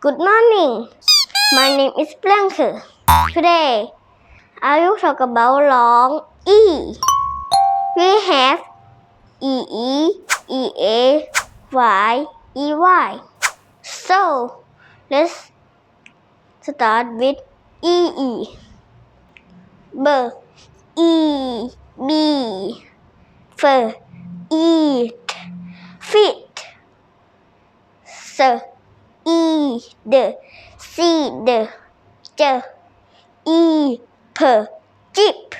Good morning. My name is Blanche. Today, I will talk about long E. We have E E E A Y E Y. So, let's start with E E. B E B. F eat fit. S E D C D J E P jeep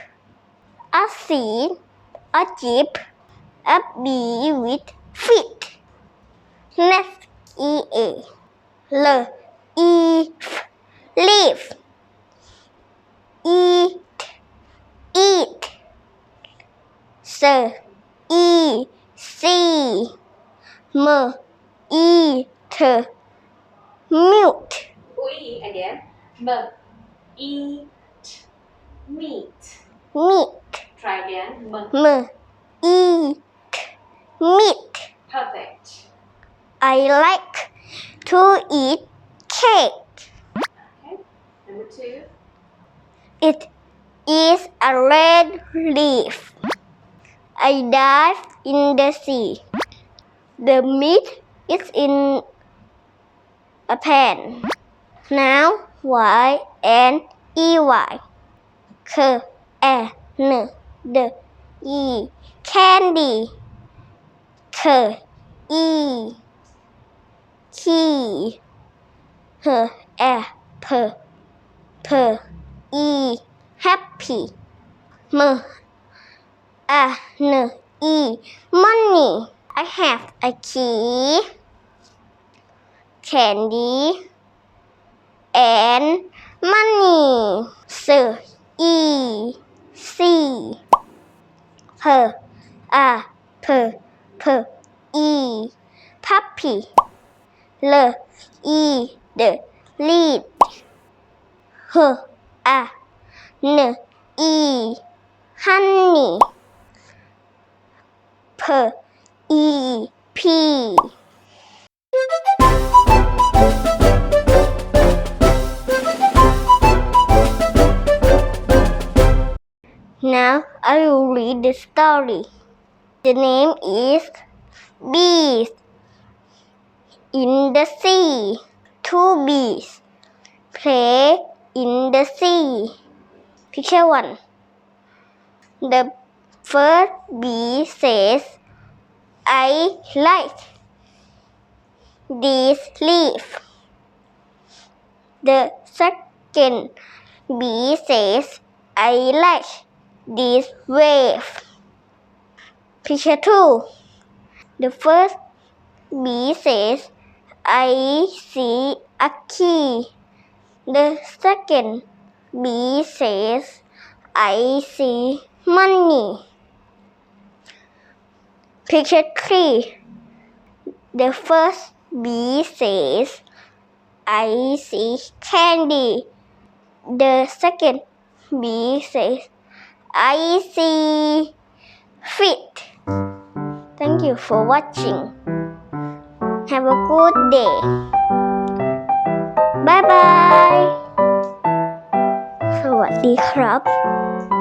a seat a jeep a bee with feet. Next E A. L E F leaf. Eat eat. S E C. M E mute We again. M eat meat. meat Try again. M M E T meat perfect. I like to eat cake. Okay. Number two. It is a red leaf. I dive in the sea. The meat is in a pan. Now Y and E Y. K A N D E candy. K E key. H A P P E happy M A N E money I have a key candy and money S E C P A P P E puppy L E D lead H A N E honey P E P Now I will read the story. The name is Bees in the sea. Two bees play in the sea. Picture 1. The first bee says, I like this leaf. The second bee says, I like this wave. Picture 2. The first B says, I see a key. The second B says, I see money. Picture 3. The first B says, I see candy. The second B says, I see feet. Thank you for watching. Have a good day. Bye bye. สวัสดีครับ